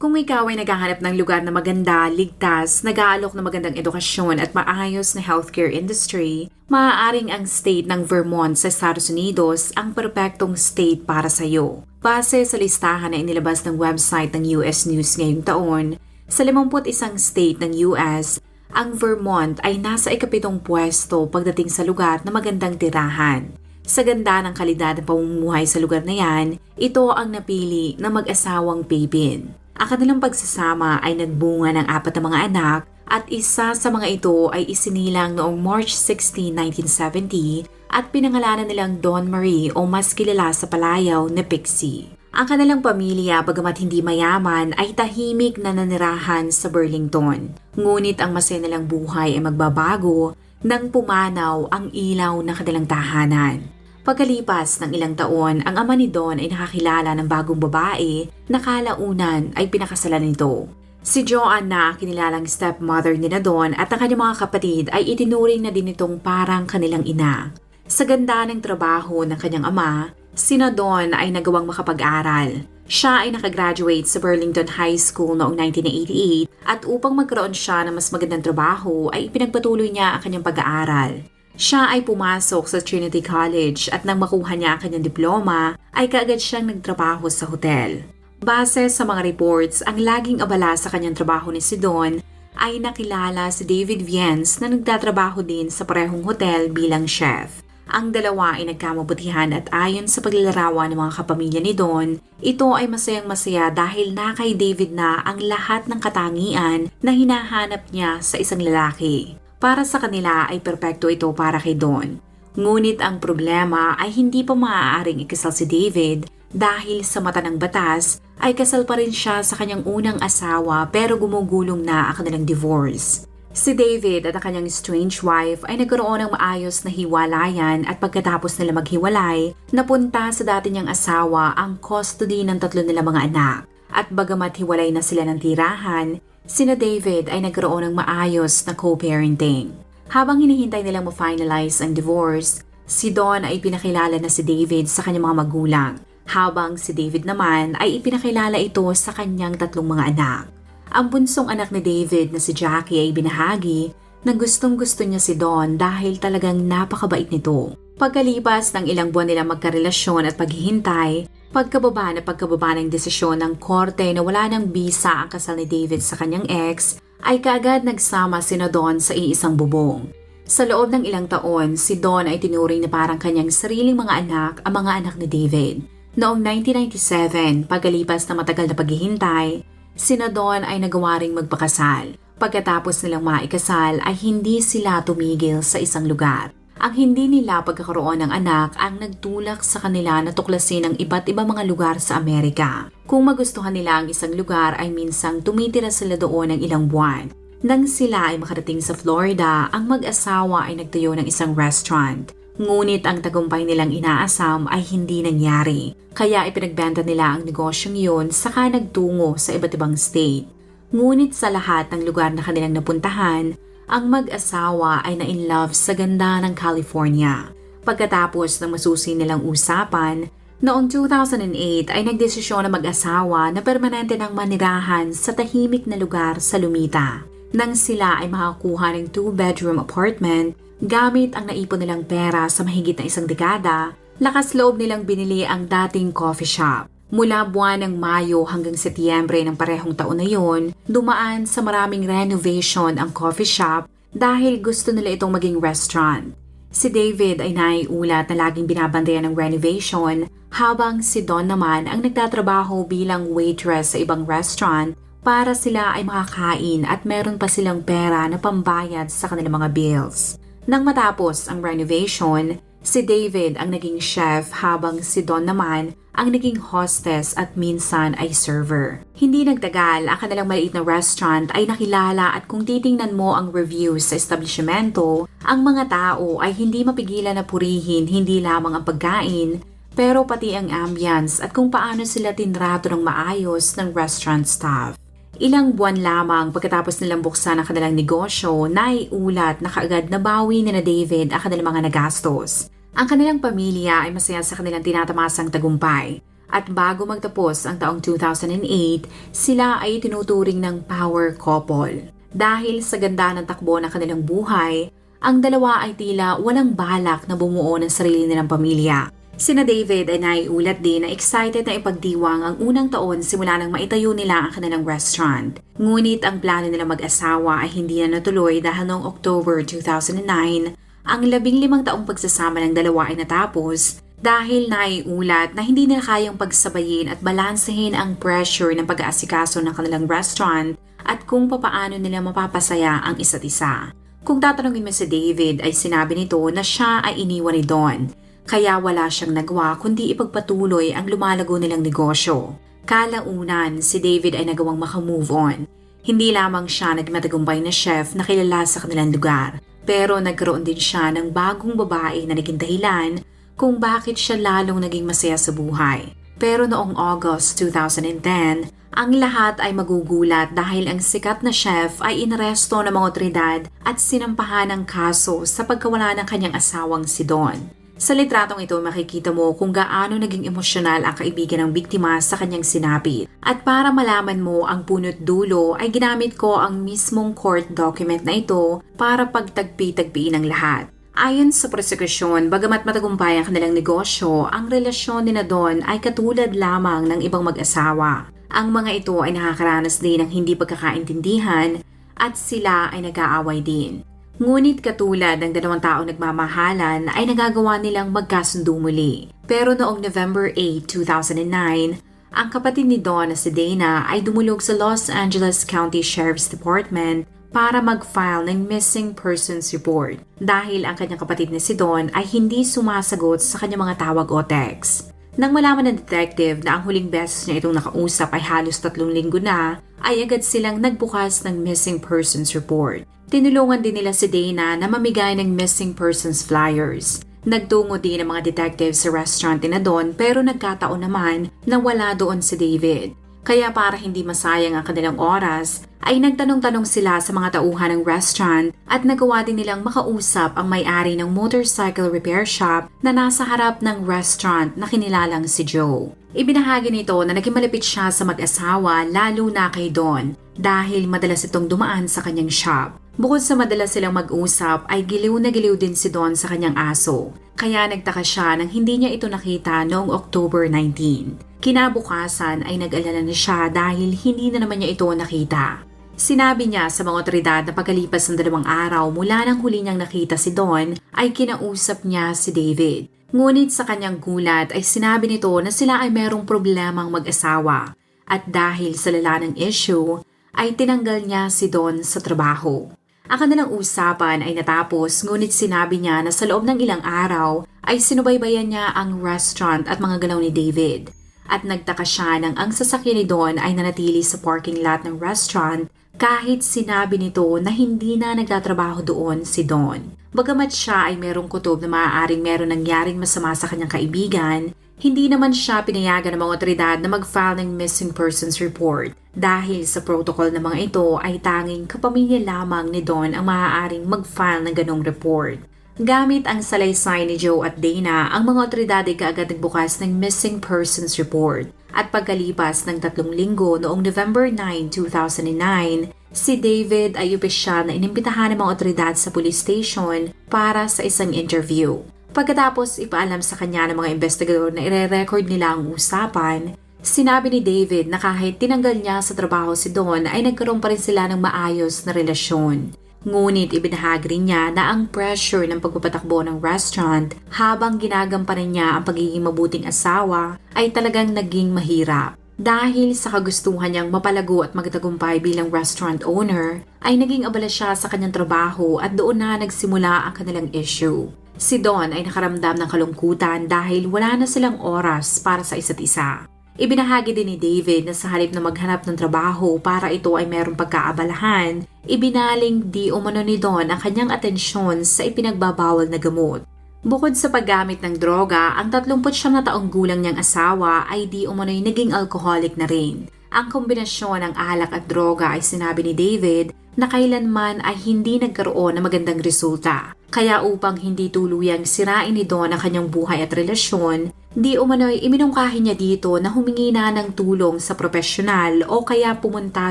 Kung ikaw ay naghahanap ng lugar na maganda, ligtas, nag-aalok ng magandang edukasyon at maayos na healthcare industry, maaaring ang state ng Vermont sa Estados Unidos ang perpektong state para sa iyo. Base sa listahan na inilabas ng website ng US News ngayong taon, sa 51 state ng US, ang Vermont ay nasa ikapitong pwesto pagdating sa lugar na magandang tirahan. Sa ganda ng kalidad ng pamumuhay sa lugar na yan, ito ang napili ng mag-asawang Pabin. Ang kanilang pagsasama ay nagbunga ng apat na mga anak at isa sa mga ito ay isinilang noong March 16, 1970 at pinangalanan nilang Don Marie o mas kilala sa palayaw na Pixie. Ang kanilang pamilya, bagamat hindi mayaman, ay tahimik na nanirahan sa Burlington. Ngunit ang masaya nilang buhay ay magbabago nang pumanaw ang ilaw ng kanilang tahanan. Pagkalipas ng ilang taon, ang ama ni Don ay nakakilala ng bagong babae na kalaunan ay pinakasalan nito. Si Joanne na kinilalang stepmother ni na Don at ang kanyang mga kapatid ay itinuring na din itong parang kanilang ina. Sa ganda ng trabaho ng kanyang ama, si na Don ay nagawang makapag-aral. Siya ay nakagraduate sa Burlington High School noong 1988 at upang magkaroon siya ng mas magandang trabaho ay ipinagpatuloy niya ang kanyang pag-aaral. Siya ay pumasok sa Trinity College at nang makuha niya ang kanyang diploma, ay kaagad siyang nagtrabaho sa hotel. Base sa mga reports, ang laging abala sa kanyang trabaho ni Sidon ay nakilala si David Viens na nagtatrabaho din sa parehong hotel bilang chef. Ang dalawa ay nagkamabutihan at ayon sa paglalarawan ng mga kapamilya ni Don, ito ay masayang masaya dahil na kay David na ang lahat ng katangian na hinahanap niya sa isang lalaki. Para sa kanila ay perpekto ito para kay Don. Ngunit ang problema ay hindi pa maaaring ikasal si David dahil sa mata ng batas ay kasal pa rin siya sa kanyang unang asawa pero gumugulong na ang kanilang divorce. Si David at ang kanyang strange wife ay nagkaroon ng maayos na hiwalayan at pagkatapos nila maghiwalay, napunta sa dati niyang asawa ang custody ng tatlo nila mga anak. At bagamat hiwalay na sila ng tirahan, Sina David ay nagkaroon ng maayos na co-parenting. Habang hinihintay nilang ma-finalize ang divorce, si Don ay pinakilala na si David sa kanyang mga magulang, habang si David naman ay ipinakilala ito sa kanyang tatlong mga anak. Ang bunsong anak ni David na si Jackie ay binahagi na gustong gusto niya si Don dahil talagang napakabait nito. Pagkalipas ng ilang buwan nila magkarelasyon at paghihintay, Pagkababa na pagkababa ng desisyon ng korte na wala ng bisa ang kasal ni David sa kanyang ex, ay kaagad nagsama si na Don sa iisang bubong. Sa loob ng ilang taon, si Don ay tinuring na parang kanyang sariling mga anak ang mga anak ni David. Noong 1997, pagkalipas na matagal na paghihintay, si na Don ay nagawa ring magpakasal. Pagkatapos nilang maikasal ay hindi sila tumigil sa isang lugar. Ang hindi nila pagkakaroon ng anak ang nagtulak sa kanila na tuklasin ang iba't ibang mga lugar sa Amerika. Kung magustuhan nila ang isang lugar ay minsang tumitira sila doon ng ilang buwan. Nang sila ay makarating sa Florida, ang mag-asawa ay nagtayo ng isang restaurant. Ngunit ang tagumpay nilang inaasam ay hindi nangyari. Kaya ipinagbenta nila ang negosyong yun saka nagtungo sa iba't ibang state. Ngunit sa lahat ng lugar na kanilang napuntahan, ang mag-asawa ay na-in-love sa ganda ng California. Pagkatapos ng masusi nilang usapan, noong 2008 ay nagdesisyon na mag-asawa na permanente ng manirahan sa tahimik na lugar sa Lumita. Nang sila ay makakuha ng two-bedroom apartment, gamit ang naipon nilang pera sa mahigit na isang dekada, lakas loob nilang binili ang dating coffee shop. Mula buwan ng Mayo hanggang Setyembre ng parehong taon na yon, dumaan sa maraming renovation ang coffee shop dahil gusto nila itong maging restaurant. Si David ay naiulat na laging binabantayan ng renovation habang si Don naman ang nagtatrabaho bilang waitress sa ibang restaurant para sila ay makakain at meron pa silang pera na pambayad sa kanilang mga bills. Nang matapos ang renovation, Si David ang naging chef habang si Don naman ang naging hostess at minsan ay server. Hindi nagtagal, ang kanilang maliit na restaurant ay nakilala at kung titingnan mo ang reviews sa establishmento, ang mga tao ay hindi mapigilan na purihin hindi lamang ang pagkain, pero pati ang ambience at kung paano sila tinrato ng maayos ng restaurant staff. Ilang buwan lamang pagkatapos nilang buksan ang kanilang negosyo, naiulat na kaagad nabawi ni na David ang kanilang mga nagastos. Ang kanilang pamilya ay masaya sa kanilang tinatamasang tagumpay. At bago magtapos ang taong 2008, sila ay tinuturing ng power couple. Dahil sa ganda ng takbo ng kanilang buhay, ang dalawa ay tila walang balak na bumuo ng sarili nilang pamilya. Sina David ay naiulat din na excited na ipagdiwang ang unang taon simula nang maitayo nila ang kanilang restaurant. Ngunit ang plano nila mag-asawa ay hindi na natuloy dahil noong October 2009, ang labing limang taong pagsasama ng dalawa ay natapos dahil naiulat na hindi nila kayang pagsabayin at balansehin ang pressure ng pag-aasikaso ng kanilang restaurant at kung papaano nila mapapasaya ang isa't isa. Kung tatanungin mo si David ay sinabi nito na siya ay iniwan ni Don kaya wala siyang nagawa kundi ipagpatuloy ang lumalago nilang negosyo. Kalaunan, si David ay nagawang makamove on. Hindi lamang siya nagmatagumpay na chef na kilala sa kanilang lugar, pero nagkaroon din siya ng bagong babae na naging dahilan kung bakit siya lalong naging masaya sa buhay. Pero noong August 2010, ang lahat ay magugulat dahil ang sikat na chef ay inaresto ng mga otoridad at sinampahan ng kaso sa pagkawala ng kanyang asawang si Don. Sa litratong ito makikita mo kung gaano naging emosyonal ang kaibigan ng biktima sa kanyang sinapit. At para malaman mo ang punot dulo ay ginamit ko ang mismong court document na ito para pagtagpi-tagpiin ang lahat. Ayon sa prosekusyon, bagamat matagumpay ang kanilang negosyo, ang relasyon ni Don ay katulad lamang ng ibang mag-asawa. Ang mga ito ay nakakaranas din ng hindi pagkakaintindihan at sila ay nag-aaway din. Ngunit katulad ng dalawang taong nagmamahalan ay nagagawa nilang magkasundo muli. Pero noong November 8, 2009, ang kapatid ni Don na si Dana ay dumulog sa Los Angeles County Sheriff's Department para mag-file ng missing persons report dahil ang kanyang kapatid na si Don ay hindi sumasagot sa kanyang mga tawag o text. Nang malaman ng detective na ang huling beses niya itong nakausap ay halos tatlong linggo na, ay agad silang nagbukas ng missing persons report. Tinulungan din nila si Dana na mamigay ng missing persons flyers. Nagtungo din ang mga detectives sa restaurant na doon pero nagkataon naman na wala doon si David. Kaya para hindi masayang ang kanilang oras, ay nagtanong-tanong sila sa mga tauhan ng restaurant at nagawa din nilang makausap ang may-ari ng motorcycle repair shop na nasa harap ng restaurant na kinilalang si Joe. Ibinahagi nito na naging malapit siya sa mag-asawa lalo na kay Don dahil madalas itong dumaan sa kanyang shop. Bukod sa madalas silang mag-usap ay giliw na giliw din si Don sa kanyang aso. Kaya nagtaka siya nang hindi niya ito nakita noong October 19. Kinabukasan ay nag-alala na siya dahil hindi na naman niya ito nakita. Sinabi niya sa mga otoridad na pagkalipas ng dalawang araw mula nang huli niyang nakita si Don ay kinausap niya si David. Ngunit sa kanyang gulat ay sinabi nito na sila ay merong problemang mag-asawa at dahil sa lala ng issue ay tinanggal niya si Don sa trabaho. Ang kanilang usapan ay natapos ngunit sinabi niya na sa loob ng ilang araw ay sinubaybayan niya ang restaurant at mga galaw ni David. At nagtaka siya nang ang sasakyan ni Don ay nanatili sa parking lot ng restaurant kahit sinabi nito na hindi na nagtatrabaho doon si Don. Bagamat siya ay merong kutob na maaaring meron nangyaring masama sa kanyang kaibigan, hindi naman siya pinayagan ng mga otoridad na mag-file ng missing persons report dahil sa protocol ng mga ito ay tanging kapamilya lamang ni Don ang maaaring mag-file ng ganong report. Gamit ang salaysay ni Joe at Dana, ang mga otoridad ay kaagad nagbukas ng missing persons report. At pagkalipas ng tatlong linggo noong November 9, 2009, si David ay opisyal na inimbitahan ng mga otoridad sa police station para sa isang interview. Pagkatapos ipaalam sa kanya ng mga investigador na ire-record nila ang usapan, sinabi ni David na kahit tinanggal niya sa trabaho si Don ay nagkaroon pa rin sila ng maayos na relasyon. Ngunit ibinahagi rin niya na ang pressure ng pagpapatakbo ng restaurant habang ginagampanan niya ang pagiging mabuting asawa ay talagang naging mahirap. Dahil sa kagustuhan niyang mapalago at magtagumpay bilang restaurant owner, ay naging abala siya sa kanyang trabaho at doon na nagsimula ang kanilang issue. Si Don ay nakaramdam ng kalungkutan dahil wala na silang oras para sa isa't isa. Ibinahagi din ni David na sa halip na maghanap ng trabaho para ito ay merong pagkaabalahan, ibinaling di umano ni Don ang kanyang atensyon sa ipinagbabawal na gamot. Bukod sa paggamit ng droga, ang 39 na taong gulang niyang asawa ay di umano'y naging alcoholic na rin. Ang kombinasyon ng alak at droga ay sinabi ni David na kailanman ay hindi nagkaroon ng magandang resulta. Kaya upang hindi tuluyang sirain ni Don ang kanyang buhay at relasyon, di umano'y iminungkahi niya dito na humingi na ng tulong sa profesional o kaya pumunta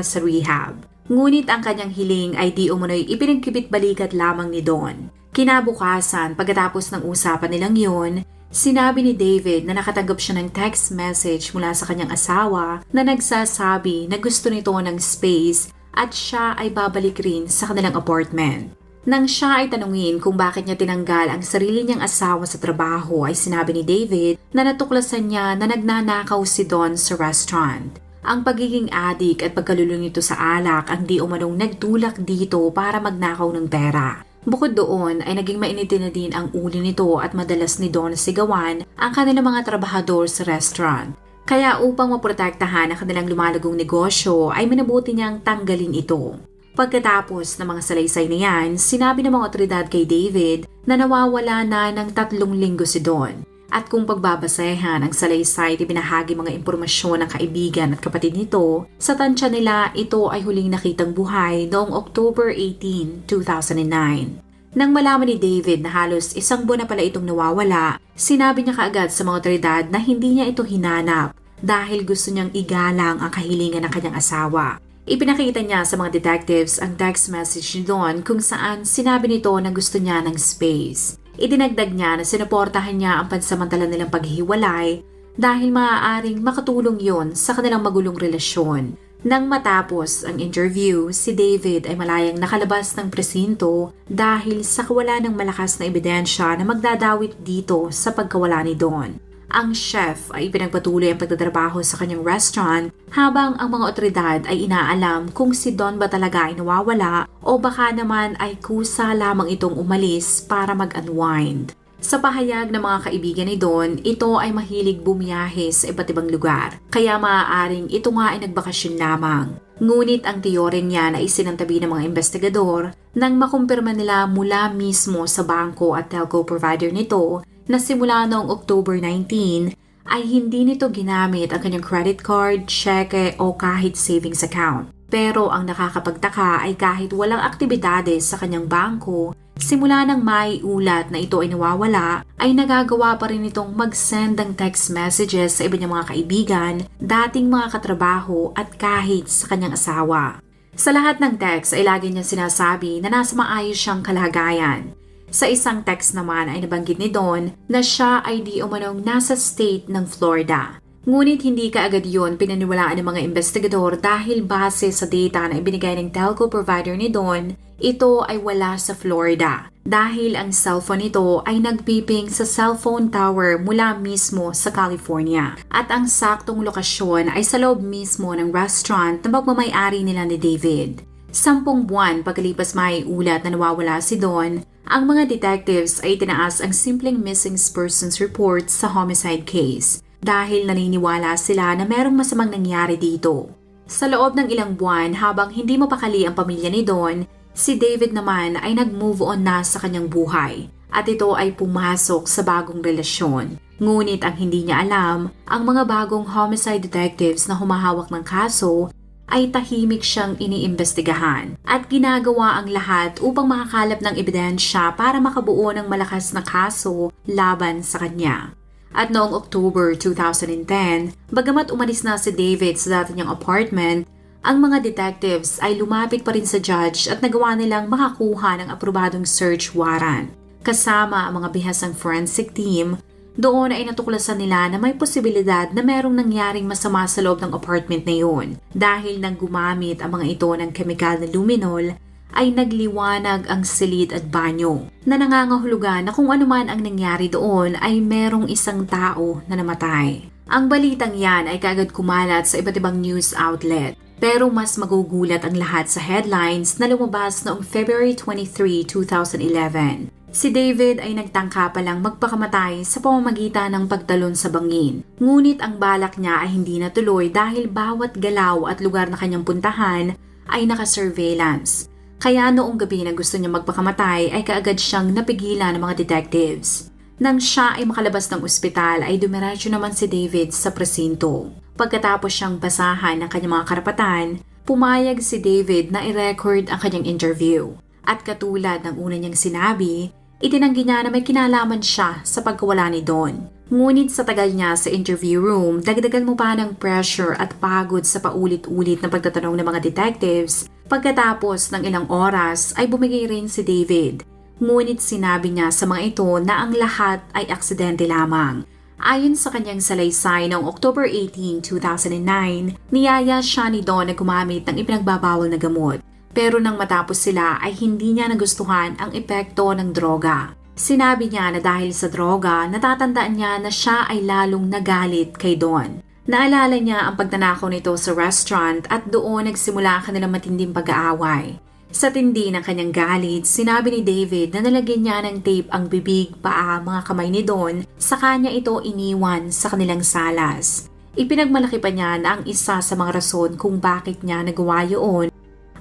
sa rehab. Ngunit ang kanyang hiling ay di umano'y ipinagkibit balikat lamang ni Don. Kinabukasan, pagkatapos ng usapan nilang yon, sinabi ni David na nakatanggap siya ng text message mula sa kanyang asawa na nagsasabi na gusto nito ng space at siya ay babalik rin sa kanilang apartment. Nang siya ay tanungin kung bakit niya tinanggal ang sarili niyang asawa sa trabaho ay sinabi ni David na natuklasan niya na nagnanakaw si Don sa restaurant. Ang pagiging adik at pagkalulong nito sa alak ang di umanong nagtulak dito para magnakaw ng pera. Bukod doon ay naging mainitin na din ang ulo nito at madalas ni Don sigawan ang kanilang mga trabahador sa restaurant. Kaya upang maprotektahan ang kanilang lumalagong negosyo ay minabuti niyang tanggalin ito. Pagkatapos ng mga salaysay na yan, sinabi ng mga otoridad kay David na nawawala na ng tatlong linggo si Don. At kung pagbabasehan ang salaysay at ibinahagi mga impormasyon ng kaibigan at kapatid nito, sa tansya nila ito ay huling nakitang buhay noong October 18, 2009. Nang malaman ni David na halos isang buwan na pala itong nawawala, sinabi niya kaagad sa mga otoridad na hindi niya ito hinanap dahil gusto niyang igalang ang kahilingan ng kanyang asawa. Ipinakita niya sa mga detectives ang text message ni Don kung saan sinabi nito na gusto niya ng space. Idinagdag niya na sinuportahan niya ang pansamantala nilang paghihiwalay dahil maaaring makatulong yon sa kanilang magulong relasyon. Nang matapos ang interview, si David ay malayang nakalabas ng presinto dahil sa kawalan ng malakas na ebidensya na magdadawit dito sa pagkawala ni Don. Ang chef ay pinagpatuloy ang pagtatrabaho sa kanyang restaurant habang ang mga otoridad ay inaalam kung si Don ba talaga ay nawawala o baka naman ay kusa lamang itong umalis para mag-unwind. Sa pahayag ng mga kaibigan ni Don, ito ay mahilig bumiyahe sa iba't ibang lugar, kaya maaaring ito nga ay nagbakasyon lamang. Ngunit ang teorya niya na isinantabi ng mga investigador nang makumpirma nila mula mismo sa bangko at telco provider nito na simula noong October 19 ay hindi nito ginamit ang kanyang credit card, cheque o kahit savings account. Pero ang nakakapagtaka ay kahit walang aktibidades sa kanyang bangko, simula ng may ulat na ito ay nawawala, ay nagagawa pa rin itong mag-send ng text messages sa iba niyang mga kaibigan, dating mga katrabaho at kahit sa kanyang asawa. Sa lahat ng text ay lagi niya sinasabi na nasa maayos siyang kalagayan. Sa isang text naman ay nabanggit ni Don na siya ay di umanong nasa state ng Florida. Ngunit hindi kaagad yon pinaniwalaan ng mga investigador dahil base sa data na ibinigay ng telco provider ni Don, ito ay wala sa Florida dahil ang cellphone nito ay nagpiping sa cellphone tower mula mismo sa California. At ang saktong lokasyon ay sa loob mismo ng restaurant na magmamayari nila ni David. Sampung buwan pagkalipas may ulat na nawawala si Don, ang mga detectives ay tinaas ang simpleng missing persons report sa homicide case dahil naniniwala sila na merong masamang nangyari dito. Sa loob ng ilang buwan habang hindi mapakali ang pamilya ni Don, si David naman ay nag-move on na sa kanyang buhay at ito ay pumasok sa bagong relasyon. Ngunit ang hindi niya alam, ang mga bagong homicide detectives na humahawak ng kaso ay tahimik siyang iniimbestigahan at ginagawa ang lahat upang makakalap ng ebidensya para makabuo ng malakas na kaso laban sa kanya. At noong October 2010, bagamat umalis na si David sa dati niyang apartment, ang mga detectives ay lumapit pa rin sa judge at nagawa nilang makakuha ng aprobadong search warrant. Kasama ang mga bihasang forensic team doon ay natuklasan nila na may posibilidad na merong nangyaring masama sa loob ng apartment na yun. Dahil nang gumamit ang mga ito ng kemikal na luminol, ay nagliwanag ang silid at banyo na nangangahulugan na kung anuman ang nangyari doon ay merong isang tao na namatay. Ang balitang yan ay kagad kumalat sa iba't ibang news outlet. Pero mas magugulat ang lahat sa headlines na lumabas noong February 23, 2011 Si David ay nagtangka palang magpakamatay sa pamamagitan ng pagtalon sa bangin. Ngunit ang balak niya ay hindi natuloy dahil bawat galaw at lugar na kanyang puntahan ay naka-surveillance. Kaya noong gabi na gusto niya magpakamatay ay kaagad siyang napigilan ng mga detectives. Nang siya ay makalabas ng ospital ay dumiretso naman si David sa presinto. Pagkatapos siyang basahan ng kanyang mga karapatan, pumayag si David na i-record ang kanyang interview. At katulad ng una niyang sinabi, itinanggi niya na may kinalaman siya sa pagkawala ni Don. Ngunit sa tagal niya sa interview room, dagdagan mo pa ng pressure at pagod sa paulit-ulit na pagtatanong ng mga detectives. Pagkatapos ng ilang oras ay bumigay rin si David. Ngunit sinabi niya sa mga ito na ang lahat ay aksidente lamang. Ayon sa kanyang salaysay noong October 18, 2009, niyaya siya ni Don na gumamit ng ipinagbabawal na gamot. Pero nang matapos sila ay hindi niya nagustuhan ang epekto ng droga. Sinabi niya na dahil sa droga, natatandaan niya na siya ay lalong nagalit kay Don. Naalala niya ang pagtanakaw nito sa restaurant at doon nagsimula ang kanilang matinding pag-aaway. Sa tindi ng kanyang galit, sinabi ni David na nalagyan niya ng tape ang bibig, paa, mga kamay ni Don, sa kanya ito iniwan sa kanilang salas. Ipinagmalaki pa niya na ang isa sa mga rason kung bakit niya nagawa yun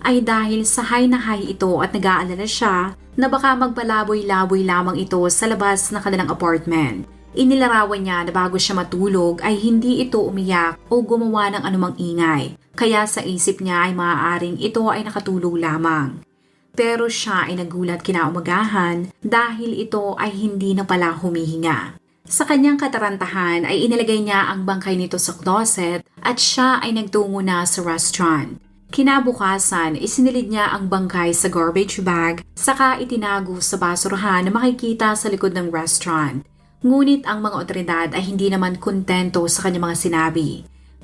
ay dahil sa high na high ito at nag-aalala siya na baka magpalaboy-laboy lamang ito sa labas ng kanilang apartment. Inilarawan niya na bago siya matulog ay hindi ito umiyak o gumawa ng anumang ingay, kaya sa isip niya ay maaaring ito ay nakatulog lamang. Pero siya ay nagulat kinaumagahan dahil ito ay hindi na pala humihinga. Sa kanyang katarantahan ay inilagay niya ang bangkay nito sa closet at siya ay nagtungo na sa restaurant. Kinabukasan, isinilid niya ang bangkay sa garbage bag saka itinago sa basurahan na makikita sa likod ng restaurant. Ngunit ang mga otoridad ay hindi naman kontento sa kanyang mga sinabi.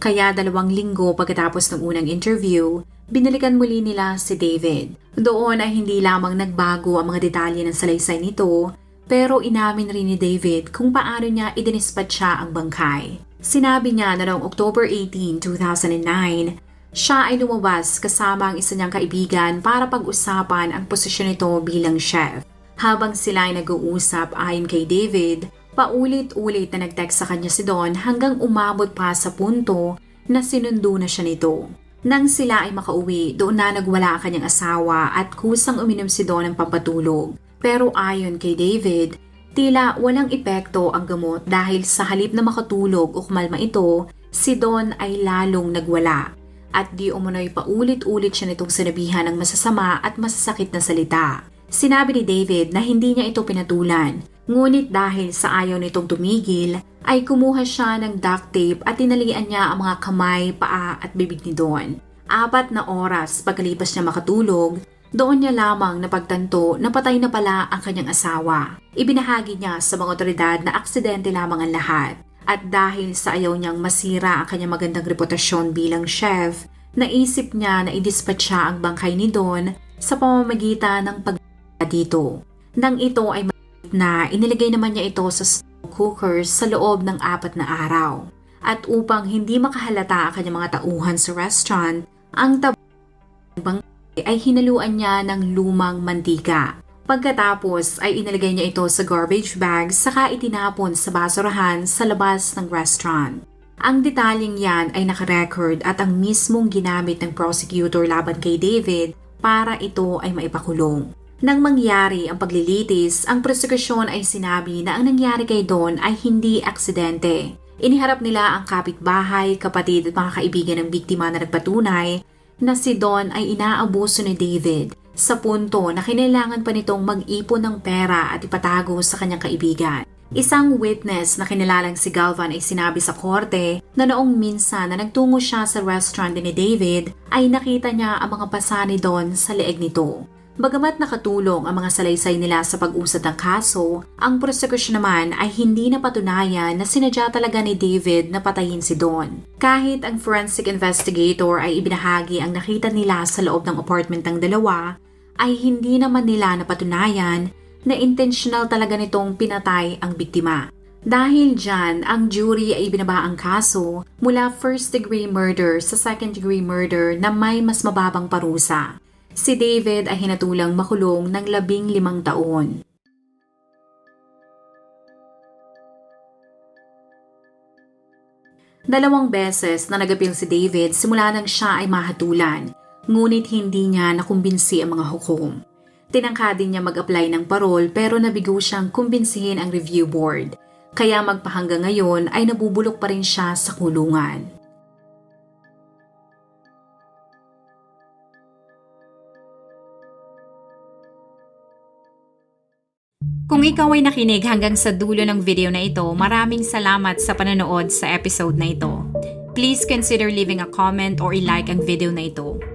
Kaya dalawang linggo pagkatapos ng unang interview, binalikan muli nila si David. Doon ay hindi lamang nagbago ang mga detalye ng salaysay nito, pero inamin rin ni David kung paano niya idinispatcha ang bangkay. Sinabi niya na noong October 18, 2009, siya ay lumabas kasama ang isa niyang kaibigan para pag-usapan ang posisyon nito bilang chef. Habang sila ay nag-uusap ayon kay David, paulit-ulit na nag-text sa kanya si Don hanggang umabot pa sa punto na sinundo na siya nito. Nang sila ay makauwi, doon na nagwala ang kanyang asawa at kusang uminom si Don ng pampatulog. Pero ayon kay David, tila walang epekto ang gamot dahil sa halip na makatulog o kumalma ito, si Don ay lalong nagwala at di umunoy paulit-ulit siya nitong sinabihan ng masasama at masasakit na salita. Sinabi ni David na hindi niya ito pinatulan, ngunit dahil sa ayaw nitong tumigil, ay kumuha siya ng duct tape at tinalian niya ang mga kamay, paa at bibig ni Don. Apat na oras pagkalipas niya makatulog, doon niya lamang napagtanto na patay na pala ang kanyang asawa. Ibinahagi niya sa mga otoridad na aksidente lamang ang lahat. At dahil sa ayaw niyang masira ang kanyang magandang reputasyon bilang chef, naisip niya na idispatcha ang bangkay ni Don sa pamamagitan ng pag dito. Nang ito ay na inilagay naman niya ito sa slow cooker sa loob ng apat na araw. At upang hindi makahalata ang kanyang mga tauhan sa restaurant, ang tabang ay hinaluan niya ng lumang mantika. Pagkatapos ay inilagay niya ito sa garbage bag saka itinapon sa basurahan sa labas ng restaurant. Ang detalyeng yan ay nakarecord at ang mismong ginamit ng prosecutor laban kay David para ito ay maipakulong. Nang mangyari ang paglilitis, ang prosekusyon ay sinabi na ang nangyari kay Don ay hindi aksidente. Iniharap nila ang kapitbahay, kapatid at mga kaibigan ng biktima na nagpatunay na si Don ay inaabuso ni David sa punto na kinailangan pa nitong mag-ipon ng pera at ipatago sa kanyang kaibigan. Isang witness na kinilalang si Galvan ay sinabi sa korte na noong minsan na nagtungo siya sa restaurant ni David ay nakita niya ang mga pasa ni Don sa leeg nito. Bagamat nakatulong ang mga salaysay nila sa pag-usad ng kaso, ang prosekusyon naman ay hindi napatunayan na sinadya talaga ni David na patayin si Don. Kahit ang forensic investigator ay ibinahagi ang nakita nila sa loob ng apartment ng dalawa, ay hindi naman nila napatunayan na intentional talaga nitong pinatay ang biktima. Dahil dyan, ang jury ay binaba ang kaso mula first degree murder sa second degree murder na may mas mababang parusa. Si David ay hinatulang makulong ng labing limang taon. Dalawang beses na nagapil si David simula nang siya ay mahatulan ngunit hindi niya nakumbinsi ang mga hukom. Tinangka din niya mag-apply ng parol pero nabigo siyang kumbinsihin ang review board. Kaya magpahanggang ngayon ay nabubulok pa rin siya sa kulungan. Kung ikaw ay nakinig hanggang sa dulo ng video na ito, maraming salamat sa panonood sa episode na ito. Please consider leaving a comment or i-like ang video na ito.